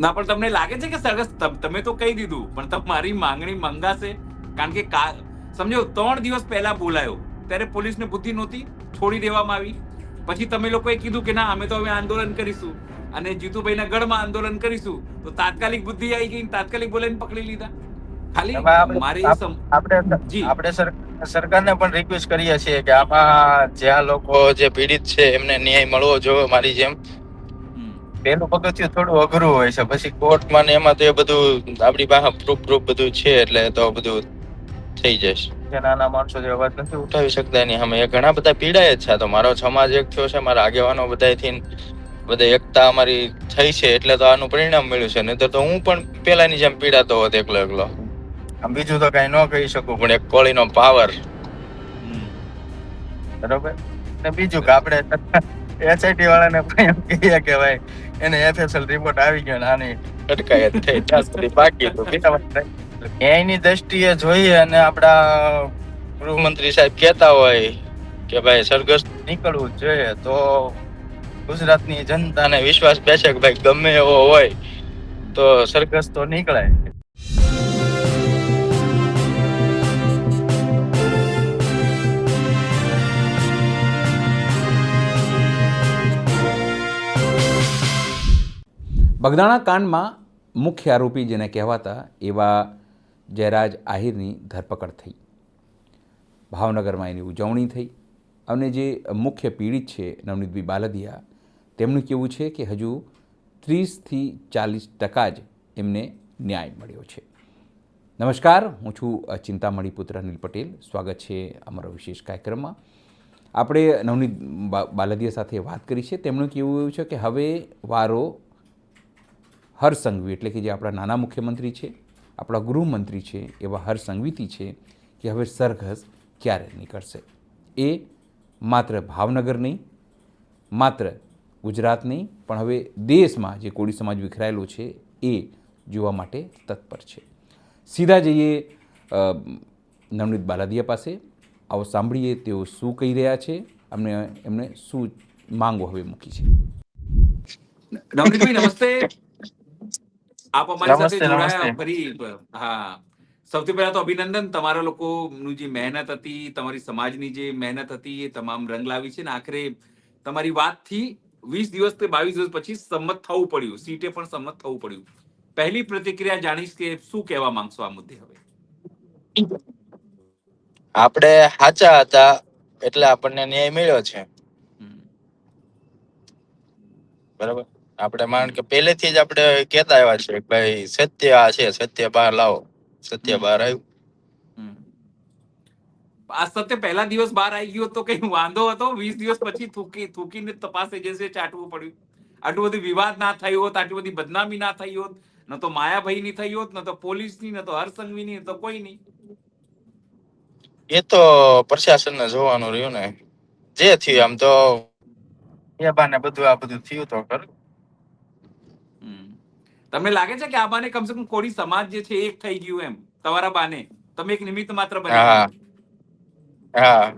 ના પણ તમને લાગે છે કે સરસ? તમે તો કહી દીધું પણ તમારી માંગણી મંગાશે. કારણ કે સમજો ત્રણ દિવસ પહેલા બોલાયો. ત્યારે પોલીસને બુદ્ધિ નહોતી છોડી દેવામાં આવી. પછી તમે લોકોએ કીધું કે ના અમે તો હવે આંદોલન કરીશું. અને જીતુભાઈના ગઢમાં આંદોલન કરીશું. તો તાત્કાલિક બુદ્ધિ આવી ગઈ તાત્કાલિક બોલાવીને પકડી લીધા. ખાલી મારી આપણે- આપણે જી. આપણે સરકારને પણ રિક્વેસ્ટ કરીએ છીએ કે આમાં જ્યાં લોકો જે પીડિત છે એમને ન્યાય મળવો જોઈએ મારી જેમ. પેલું પગથિયું થોડું અઘરું હોય છે પછી કોર્ટમાં ને એમાં તો એ બધું આપણી પાસે પ્રૂફ પ્રૂફ બધું છે એટલે તો બધું થઈ જશે. જે નાના માણસો જે અવાજ નથી ઉઠાવી શકતા એની સામે. એ ઘણા બધા પીડાય જ છે તો મારો સમાજ એક થયો છે મારા આગેવાનો બધાથી બધા એકતા અમારી થઈ છે એટલે તો આનું પરિણામ મળ્યું છે. નહીં તો હું પણ પેલાની જેમ પીડાતો હોત એકલો એકલો. આમ બીજું તો કઈ ન કહી શકું પણ એક કોળીનો પાવર બરોબર. ને બીજું કે આપણે એસઆઈટી વાળાને પણ એમ કહીએ કે ભાઈ એને એફએસએલ રિપોર્ટ આવી ગયો ને આની. અટકાયત થઈ ત્યાં સુધી બાકી તો વાત દ્રષ્ટિએ જોઈએ અને આપણા ગૃહમંત્રી સાહેબ કહેતા હોય કે ભાઈ સરઘસ નીકળવું જોઈએ તો ગુજરાતની જનતાને વિશ્વાસ બેસે કે ભાઈ ગમે એવો હોય તો સરઘસ તો નીકળાય. બગદાણા કાંડમાં મુખ્ય આરોપી જેને કહેવાતા એવા જયરાજ આહિરની ધરપકડ થઈ. ભાવનગરમાં એની ઉજવણી થઈ અને જે મુખ્ય પીડિત છે નવનીતભાઈ બાલદિયા, તેમનું કહેવું છે કે હજુ ત્રીસથી ચાલીસ ટકા જ એમને ન્યાય મળ્યો છે. નમસ્કાર, હું છું ચિંતામણી પુત્ર અનિલ પટેલ. સ્વાગત છે અમારા વિશેષ કાર્યક્રમમાં. આપણે નવનીત બાલદિયા સાથે વાત કરી છે. તેમનું કહેવું એવું છે કે હવે વારો હર્ષ સંઘવી એટલે કે જે આપણા નાના મુખ્યમંત્રી છે, આપણા ગૃહમંત્રી છે, એવા હર્ષ સંઘવીથી છે કે હવે સરઘસ ક્યારે નીકળશે. એ માત્ર ભાવનગર નહીં, માત્ર ગુજરાત નહીં, પણ હવે દેશમાં જે કોળી સમાજ વિખરાયેલો છે એ જોવા માટે તત્પર છે. સીધા જઈએ નવનીત બાલાદિયા પાસે આવો સાંભળીએ તેઓ શું કહી રહ્યા છે, અમને એમને શું માંગો હવે મૂકી છે. નમસ્તે. આપ અમારી સાથે જોડાયા ફરી હા. સૌથી પહેલા તો અભિનંદન. તમારા લોકોનું જે મહેનત હતી તમારી સમાજની જે મહેનત હતી એ તમામ રંગ લાવી છે ને આખરે તમારી વાતથી વીસ દિવસ કે બાવીસ દિવસ પછી સંમત થવું પડ્યું. સીટે પણ સંમત થવું પડ્યું. પહેલી પ્રતિક્રિયા જાણીશ કે શું કહેવા માંગશો આ મુદ્દે હવે? આપણે સાચા હતા એટલે આપણને ન્યાય મળ્યો છે. બરાબર? આપણે માન કે પહેલેથી જ આપણે કહેતા આવ્યા છે કે ભાઈ સત્ય આ છે સત્ય બહાર લાવો. સત્ય. બહાર આવ્યું. આ સત્ય પહેલા દિવસ બહાર આવી ગયો તો કઈ વાંધો હતો? વીસ દિવસ પછી થૂકી થૂકીને તપાસ એજન્સીએ ચાટવું પડ્યું. આટલું બધું વિવાદ ના થયો હોત આટલી બધી બદનામી ના થઈ હોત ન તો માયાભાઈ ની થઈ હોત ન તો પોલીસની ન તો હરસંઘવી ની તો કોઈ નહીં એ તો પ્રશાસન ને જોવાનું રહ્યું ને. જે થયું આમ તો. એ બાને બધું આ બધું થયું તો ખરું. તમને લાગે છે કે આ બાને કમસે કમ કોળી સમાજ જે છે એક થઈ ગયું એમ? તમારા બાને? તમે એક નિમિત્ત માત્ર બન્યા હા.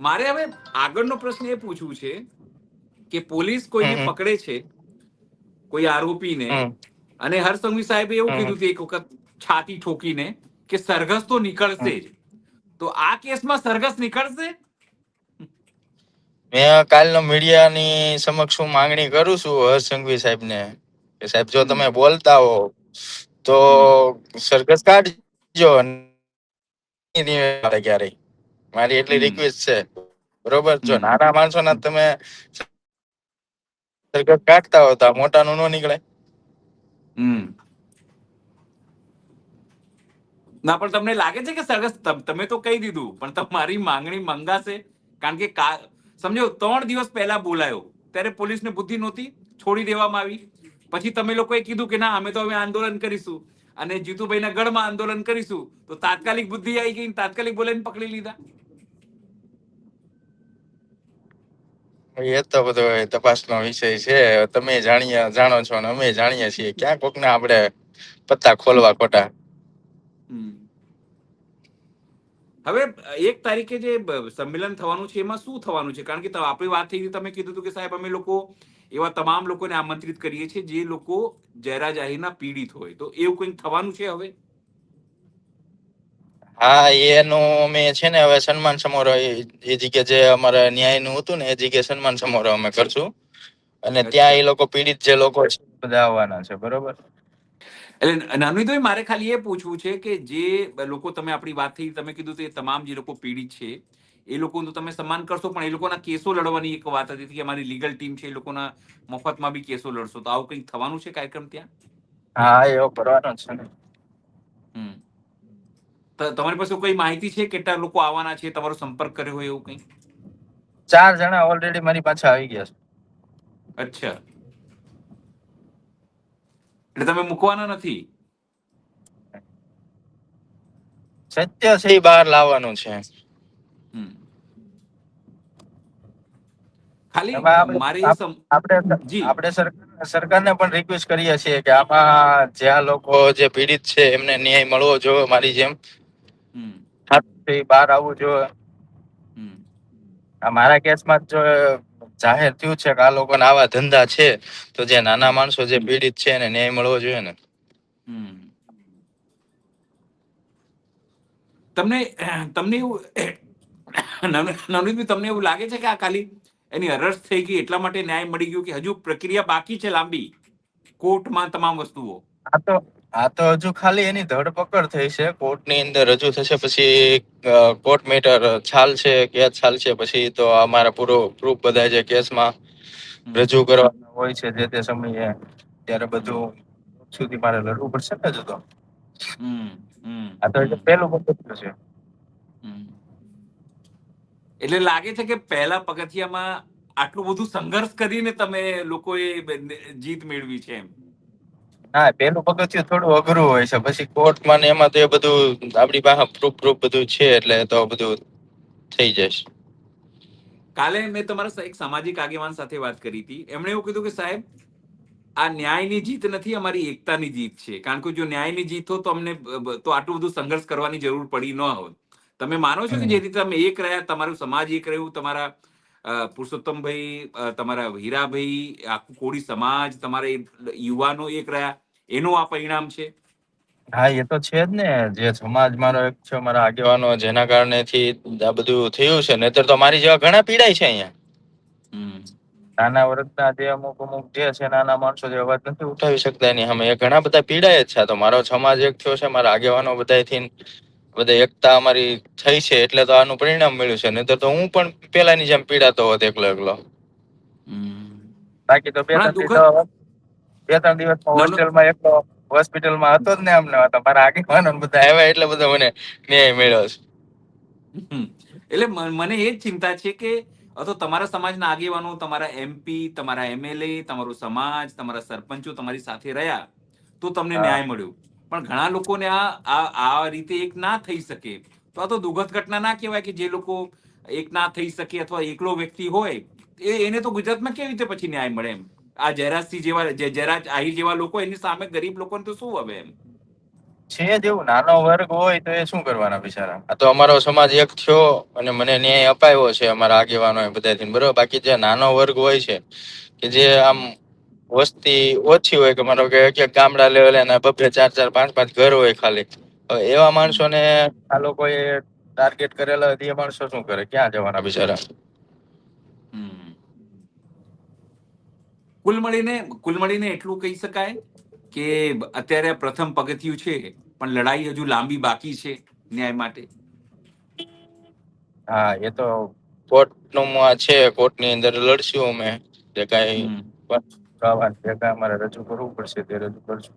મારે હવે આગળનો પ્રશ્ન એ પૂછવું છે કે પોલીસ કોઈને પકડે છે? કોઈ આરોપીને. અને હરસંઘવી સાહેબે એવું કીધું એક વખત છાતી ઠોકીને કે સરઘસ તો નીકળશે જ. તો આ કેસમાં સરઘસ નીકળશે? મેં કાલનો મીડિયાની સમક્ષ હું માંગણી કરું છું હર્ષ સંઘવી સાહેબને. કે સાહેબ જો તમે બોલતા હો તો સરઘસ કાઢજો ક્યારેય. મારી એટલી રિક્વેસ્ટ છે. બરોબર? જો નાના માણસો ના તમે સરઘસ કાઢતા હો તો મોટાનું ન નીકળે. હમ. ના પણ તમને લાગે છે કે સરઘસ તમ- તમે તો કહી દીધું પણ તમારી માંગણી મંગાશે. કારણ કે કા- સમજો ત્રણ દિવસ પહેલા બોલાયો. ત્યારે પોલીસને બુદ્ધિ નહોતી છોડી દેવામાં આવી. પછી તમે લોકોએ કીધું કે ના અમે તો હવે આંદોલન કરીશું. અને જીતુભાઈના ગઢમાં આંદોલન કરીશું. તો તાત્કાલિક બુદ્ધિ આવી ગઈ ને તાત્કાલિક બોલાવીને પકડી લીધા. એ તો બધો તપાસનો વિષય છે. તમે જાણીએ જાણો છો અને અમે જાણીએ છીએ. ક્યાં કોક ને આપણે પત્તા ખોલવા ખોટા? હમ. હવે એક તારીખે જે સંમેલન થવાનું છે એમાં શું થવાનું છે? કારણ કે આપણી વાત થઈ હતી તમે કીધું હતું કે સાહેબ અમે લોકો એવા તમામ લોકોને આમંત્રિત કરીએ છીએ જે લોકો જયરાજ આહિરના પીડિત હોય. તો એવું કંઈક થવાનું છે હવે? હા એનું અમે છે ને હવે સન્માન સમારોહ એ જગ્યા જે અમારા ન્યાયનું હતું ને એ જગ્યાએ સન્માન સમારોહ અમે કરશું. અને ત્યાં એ લોકો પીડિત જે લોકો છે બધા આવવાના છે બરોબર? એટલે નાનુભાઈ મારે ખાલી એ પૂછવું છે કે જે લોકો તમે આપણી વાત થઈ તમે કીધું તે તમામ જે લોકો પીડિત છે એ લોકોનું તમે સન્માન કરશો પણ એ લોકોના કેસો લડવાની એક વાત હતી કે અમારી લીગલ ટીમ છે એ લોકોના મફતમાં બી કેસો લડશો. તો આવું કંઈક થવાનું છે કાર્યક્રમ ત્યાં? હા એવો કરવાનો છે ને. હમ. તમારી પાસે કોઈ માહિતી છે કેટલા લોકો આવવાના છે તમારો સંપર્ક કર્યો હોય એવું કંઈ? ચાર જણા ઓલરેડી મારી પાસે આવી ગયા છે. અચ્છા. એટલે તમે મૂકવાના નથી. સત્ય છે એ બહાર લાવવાનું છે. ખાલી મારી આપણે- આપણે સરકારને પણ રિક્વેસ્ટ કરીએ છીએ કે આમાં જ્યાં લોકો જે પીડિત છે એમને ન્યાય મળવો જોઈએ મારી જેમ. હમ. બહાર આવવું જોઈએ. હમ. મારા કેસમાં જો જાહેર થયું છે કે આ લોકોને આવા ધંધા છે તો જે નાના માણસો જે પીડિત છે એને ન્યાય મળવો જોઈએ ને? તમને તમને એવું નવનીતભાઈ તમને એવું લાગે છે કે આ ખાલી એની અરસ થઈ ગઈ એટલા માટે ન્યાય મળી ગયો કે હજુ પ્રક્રિયા બાકી છે લાંબી? કોર્ટમાં તમામ વસ્તુઓ. આ તો આ તો હજુ ખાલી એની ધરપકડ થઈ છે. કોર્ટની અંદર રજૂ થશે પછી કોર્ટ મેટર ચાલશે કેસ ચાલશે પછી તો અમારા પૂરો પ્રૂફ બધા જે કેસમાં રજૂ કરવાના હોય છે જે તે સમયે ત્યારે બધું સુધી મારે લડવું પડશે ને હજુ તો. આ તો એટલે પહેલું પગથિયું છે. એટલે લાગે છે કે પહેલા પગથિયામાં આટલું બધું સંઘર્ષ કરીને તમે લોકોએ જીત મેળવી છે એમ? હા પેલું પગથિયું થોડું અઘરું હોય છે. પછી કોર્ટમાં ને એમાં તો એ બધું આપણી પાસે પ્રૂફ પ્રૂફ બધું છે એટલે તો બધું થઈ જશે. કાલે મેં તમારા એક સામાજિક આગેવાન સાથે વાત કરી હતી. એમણે એવું કીધું કે સાહેબ આ ન્યાયની જીત નથી અમારી એકતાની જીત છે. કારણ કે જો ન્યાયની જીત હોત તો અમને તો આટલું બધું સંઘર્ષ કરવાની જરૂર પડી ન હોત તમે માનો છો કે. જે રીતે તમે એક રહ્યા તમારું સમાજ એક રહ્યું તમારા પુરુષોત્તમભાઈ તમારા હીરાભાઈ આખું કોળી સમાજ તમારા યુવાનો એક રહ્યા એનું આ પરિણામ છે? હા એ તો છે જ ને. જે સમાજ મારો એક છે મારા આગેવાનો જેના કારણે થી આ બધું થયું છે. નહીતર તો મારી જેવા ઘણા પીડાય છે અહીંયા. નાના વર્ગના જે અમુક અમુક જે છે નાના માણસો જે અવાજ નથી ઉઠાવી શકતા એની સામે. એ ઘણા બધા પીડાય જ છે. તો મારો સમાજ એક થયો છે મારા આગેવાનો બધા થી બધા એકતા અમારી થઈ છે એટલે તો આનું પરિણામ મળ્યું છે. નહીતર તો હું પણ પેલાની જેમ પીડાતો હોત એકલો એકલો. બાકી તો બે ત્રણ દિવસ બે ત્રણ ના. હોસ્ટેલમાં એકલો હોસ્પિટલમાં હતો જ ને અમને તમારા આગેવાનો બધા આવ્યા એટલે બધો મને ન્યાય મળ્યો છે. એટલે મને એ જ ચિંતા છે કે અથવા તમારા સમાજના આગેવાનો તમારા એમપી તમારા એમએલએ તમારો સમાજ તમારા સરપંચો તમારી સાથે રહ્યા તો તમને ન્યાય મળ્યો. પણ ઘણા લોકોને આ આ રીતે એક ના થઈ શકે. તો આ તો દુઃખદ ઘટના ના કહેવાય કે જે લોકો એક ના થઈ શકે અથવા એકલો વ્યક્તિ હોય, એ, એને તો ગુજરાતમાં કેવી રીતે પછી ન્યાય મળે એમ? આ જયરાજસિંહ જેવા જયરાજ આહિર જેવા લોકો એની સામે ગરીબ લોકોને તો શું હવે એમ? છે જેવું, નાનો વર્ગ હોય તો એ શું કરવાના બિચારા? આ તો અમારો સમાજ એક થયો અને મને ન્યાય અપાયો છે અમારા આગેવાનો બધાથી બરોબર? બાકી જે નાનો વર્ગ હોય છે, કે જે આમ વસ્તી ઓછી હોય કે માનો કે એક એક ગામડા લેવલે અને બબે ચાર ચાર પાંચ પાંચ ઘર હોય ખાલી. એવા માણસોને આ લોકોએ ટાર્ગેટ કરેલા એ માણસો શું કરે? ક્યાં જવાના બિચારા. કુલ મળીને કુલ મળીને એટલું કહી શકાય કે અત્યારે પ્રથમ પગથિયું છે પણ લડાઈ હજુ લાંબી બાકી છે ન્યાય માટે. હા એ તો કોર્ટનું આ છે કોર્ટની અંદર લડશું અમે. જે કાંઈ હમ. ભેગા અમારે રજૂ કરવું પડશે તે રજૂ કરશું.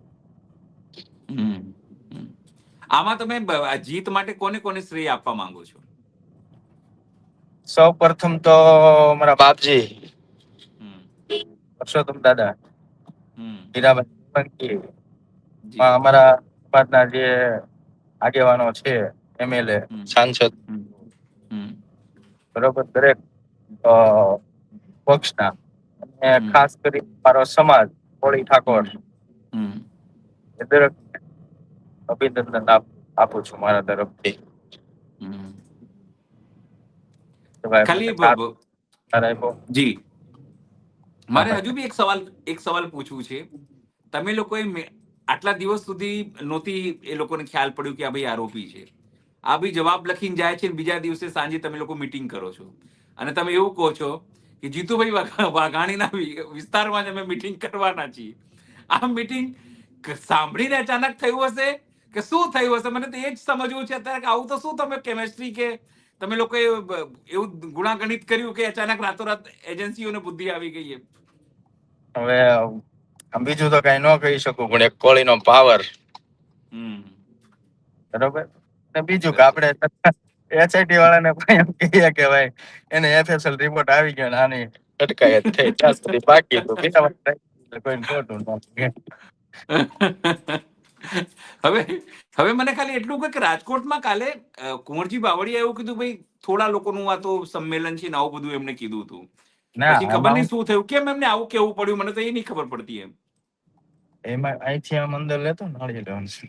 આમાં તમે જીત માટે કોને કોને શ્રેય આપવા માંગો છો સૌ પ્રથમ તો મારા બાપજી પરસોત્તમ દાદા જી. અમારા સમાજના જે આગેવાનો છે એમએલએ સાંસદ. બરોબર દરેક પક્ષના. ખાસ કરી મારો સમાજ હોળી ઠાકોર. એ દરેક અભિનંદન આપું છું મારા તરફથી. ખાલી બ- બ-. જી. મારે હજુ બી એક સવાલ એક સવાલ પૂછવું છે. તમે લોકોએ આટલા દિવસ સુધી નહોતી એ લોકોને ખ્યાલ પડ્યું કે આ ભાઈ આરોપી છે. આ ભાઈ જવાબ લખીને જાય છે બીજા દિવસે સાંજે તમે લોકો મીટિંગ કરો છો. અને તમે એવું કહો છો કે જીતુભાઈ વાઘા- વાઘાણીના વિસ્તારમાં જ અમે મિટિંગ કરવાના છીએ. આ મીટિંગ સાંભળીને અચાનક થયું હશે કે શું થયું હશે? મને તો એ જ સમજવું છે અત્યારે આવું તો શું તમે કેમેસ્ટ્રી કે તમે લોકોએ એવું ગુણાગણિત કર્યું કે અચાનક રાતોરાત એજન્સીઓને બુદ્ધિ આવી ગઈ હવે બીજું તો કઈ ન કહી શકું પણ એક કોળીનો પાવર હમ. બરોબર? બીજું કે આપણે એસઆઈટી વાળાને પણ એમ કહીએ કે ભાઈ એને એફએસએલ રિપોર્ટ આવી ગયો આની. અટકાયત થઈ ત્યાં સુધી બાકી તો બીજા કોઈને ખોટું હવે હવે મને ખાલી એટલું કે રાજકોટમાં કાલે કુંવરજી બાવળીએ એવું કીધું ભાઈ થોડા લોકોનું આ તો સંમેલન છે ને આવું બધું એમને કીધું હતું. પછી ખબર નહીં શું થયું? કેમ એમને આવું કેવું પડ્યું? મને તો એ નહીં ખબર પડતી એમ. એમાં અહીંથી આમ અંદર લેતો ને નાળિયેર લેવાનું છે.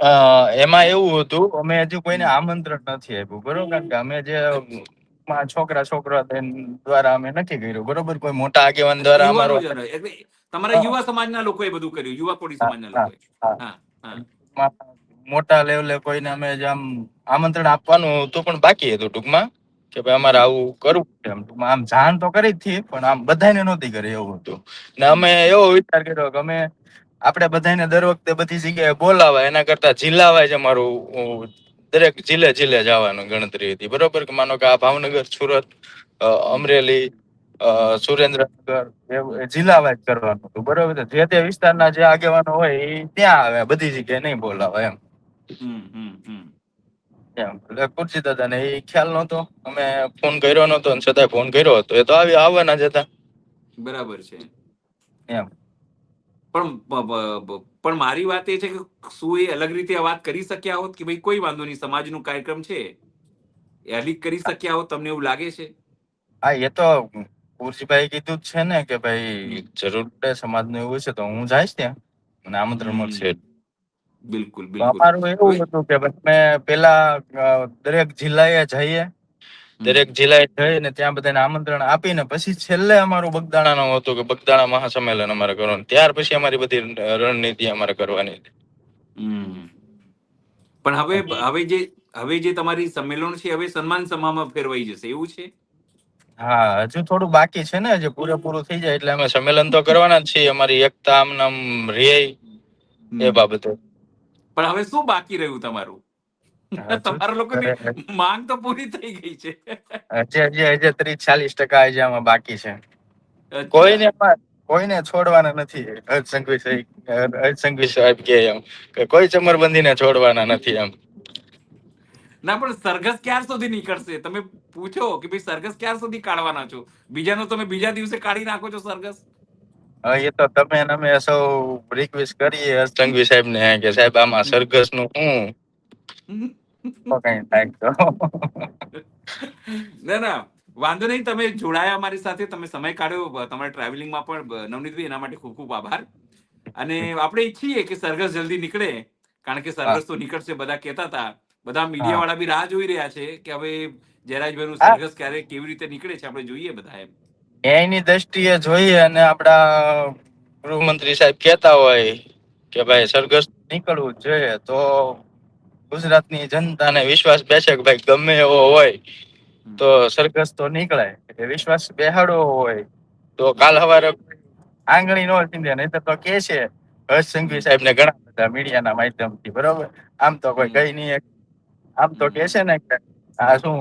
અ, એમાં એવું હતું અમે હજુ કોઈને આમંત્રણ નથી આપ્યું બરોબર? કારણ કે અમે જે માં છોકરા છોકરા દ્વારા અમે નથી કર્યું બરોબર? કોઈ મોટા આગેવાન દ્વારા અમારો તમારા યુવા સમાજના લોકોએ બધું કર્યું યુવા કોડી સમાજના લોકોએ. મોટા લેવલે કોઈને અમે જે આમ આમંત્રણ આપવાનું હતું પણ બાકી હતું ટૂંકમાં કે ભાઈ અમારે આવું કરવું છે એમ ટૂંકમાં. આમ જાણ તો કરી જ હતી પણ આમ બધાને નહોતી કરી એવું હતું. ને અમે એવો વિચાર કર્યો કે અમે આપણે બધાને દર વખતે બધી જગ્યાએ બોલાવાય એના કરતા જિલ્લા વાઇઝ અમારું દરેક જિલ્લે જિલ્લે જવાનું ગણતરી હતી. બરોબર કે માનો કે આ ભાવનગર સુરત અમરેલી સુરેન્દ્રનગર એવું એ જિલ્લા વાઇઝ કરવાનું હતું. બરોબર છે? જે તે વિસ્તારના જે આગેવાનો હોય એ ત્યાં આવે બધી જગ્યાએ નહીં બોલાવે એમ. હમ હમ હમ. એમ એટલે ખુરશી દાદાને એ ખ્યાલ નહોતો. અમે ફોન કર્યો અને છતાંય ફોન કર્યો હતો. એ તો આવી આવવાના જ હતા. બરાબર છે. એમ. પણ પણ મારી વાત એ છે કે શું એ અલગ રીતે આ વાત કરી શક્યા હોત કે ભાઈ કોઈ વાંધો નહીં સમાજનું કાર્યક્રમ છે. એ અલીક કરી શક્યા હોત તમને એવું લાગે છે? હા એ તો કુરશીભાઈ કીધું જ છે ને કે ભાઈ જરૂર પડે સમાજનું એવું છે તો હું જઈશ ત્યાં મને આમંત્રણ. મળશે. બિલકુલ બિલકુલ. અમારું એવું હતું કે ભાઈ અમે પેલા દરેક જિલ્લાએ જઈએ દરેક જિલ્લાએ જઈને ત્યાં બધાને આમંત્રણ આપીને પછી છેલ્લે અમારું બગદાણાનું હતું કે બગદાણા મહાસંમેલન અમારે કરવાનું. ત્યાર પછી અમારી બધી રણનીતિ અમારે કરવાની હતી. પણ હવે હવે જે હવે જે તમારી સંમેલન છે હવે સન્માન સમામાં ફેરવાઈ જશે. એવું છે? હા હજુ થોડું બાકી છે ને હજુ પૂરેપૂરું થઈ જાય એટલે અમે સંમેલન તો કરવાના જ છીએ. અમારી એકતા આમ નામ રે એ. બાબતે. પણ હવે શું બાકી રહ્યું તમારું? તમારા લોકોની માંગ તો પૂરી થઈ ગઈ છે. હજી હજી હજી ત્રીસ ચાલીસ ટકા હજી આમાં બાકી છે. કોઈને કોઈને છોડવાના નથી હર્ષ સંઘવી હર્ષ સંઘવી સાહેબ કે એમ કે કોઈ ચમરબંધીને છોડવાના નથી એમ. ના પણ સરઘસ ક્યાર સુધી નીકળશે? તમે પૂછો કે ભાઈ સરઘસ ક્યાર સુધી કાઢવાના છો? બીજાનો તમે બીજા દિવસે કાઢી નાખો છો સરઘસ? એ તો તમે અમે સૌ રિક્વેસ્ટ કરીએ સંઘવી સાહેબ ને કે સાહેબ આમાં સરઘસનું શું? તો કઈ થાય ના ના વાંધો નહીં. તમે જોડાયા અમારી સાથે. તમે સમય કાઢ્યો. તમારા ટ્રાવેલિંગમાં પણ નવનીતભાઈ એના માટે ખૂબ ખૂબ આભાર. અને આપણે ઈચ્છીએ કે સરઘસ જલ્દી નીકળે કારણ કે સરઘસ તો નીકળશે બધા કહેતા હતા. બધા મીડિયા વાળા બી રાહ જોઈ રહ્યા છે કે હવે જયરાજભાઈ નું સરઘસ ક્યારે કેવી રીતે નીકળે છે આપણે જોઈએ બધા એમ. ન્યાયની દ્રષ્ટિએ જોઈએ અને આપડા ગૃહમંત્રી સાહેબ કહેતા હોય કે ભાઈ સરઘસ નીકળવું જોઈએ તો ગુજરાતની જનતાને વિશ્વાસ બેસે કે ભાઈ ગમે એવો હોય તો સરઘસ તો નીકળાય એટલે વિશ્વાસ બેહાડો હોય તો કાલ સવારે આંગળી નો ચીંધે નહીં તો કે છે હર્ષ સંઘવી સાહેબ ને ઘણા બધા મીડિયાના માધ્યમથી બરોબર? આમ તો કોઈ કઈ નહીં આમ તો કે છે ને કે આ શું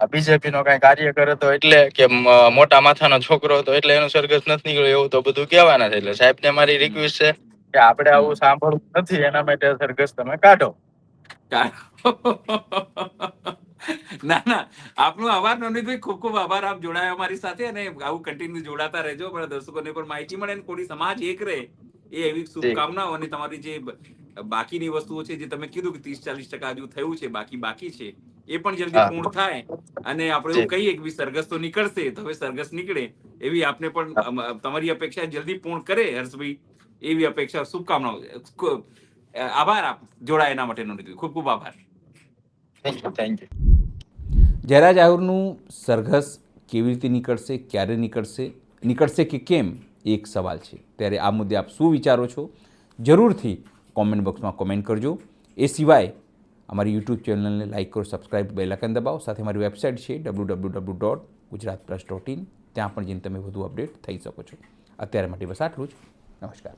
બીજેપી નો કઈ કાર્યકર તો એટલે કે મોટા માથાનો છોકરો હતો એટલે એનો સરઘસ નથી નીકળ્યો એવું તો બધું કહેવાના છે. એટલે સાહેબ ને મારી રિક્વેસ્ટ છે કે આપણે આવું સાંભળવું નથી એના માટે સરઘસ તમે કાઢો. ના ના. આપનો આભાર નવનીતભાઈ ખૂબ ખૂબ આભાર. આપ જોડાયા અમારી સાથે અને આવું કન્ટિન્યુ જોડાતા રહેજો. પણ દર્શકોને પણ માહિતી મળે અને કોઈ સમાજ એક રહે એ એવી શુભકામનાઓ અને તમારી જે બાકીની વસ્તુઓ છે જે તમે કીધું કે ત્રીસ ચાલીસ ટકા હજુ થયું છે બાકી બાકી છે એ પણ જલ્દી પૂર્ણ થાય અને આપણે એવું કહીએ કે સરઘસ તો નીકળશે તો હવે સરઘસ નીકળે એવી આપને પણ તમારી અપેક્ષા જલ્દી પૂર્ણ કરે હર્ષભાઈ એવી અપેક્ષા શુભકામનાઓ. આભાર આપ જોડાય એના માટે નવનીતભાઈ ખૂબ ખૂબ આભાર. Thank you thank you Jayraj આહુરનું સરઘસ કેવી રીતે નીકળશે ક્યારે નીકળશે નીકળશે કે કેમ એક સવાલ છે. ત્યારે આ મુદ્દે આપ શું વિચારો છો જરૂરથી કોમેન્ટ બોક્સમાં કોમેન્ટ કરજો. એ સિવાય અમારી યુટ્યુબ ચેનલને લાઇક કરો સબસ્ક્રાઇબ બેલાકન દબાવો. સાથે મારી વેબસાઇટ છે W W W dot Gujarat plus dot in ત્યાં પણ જઈને તમે વધુ અપડેટ થઈ શકો છો. અત્યારે માટે બસ આટલું જ. નમસ્કાર.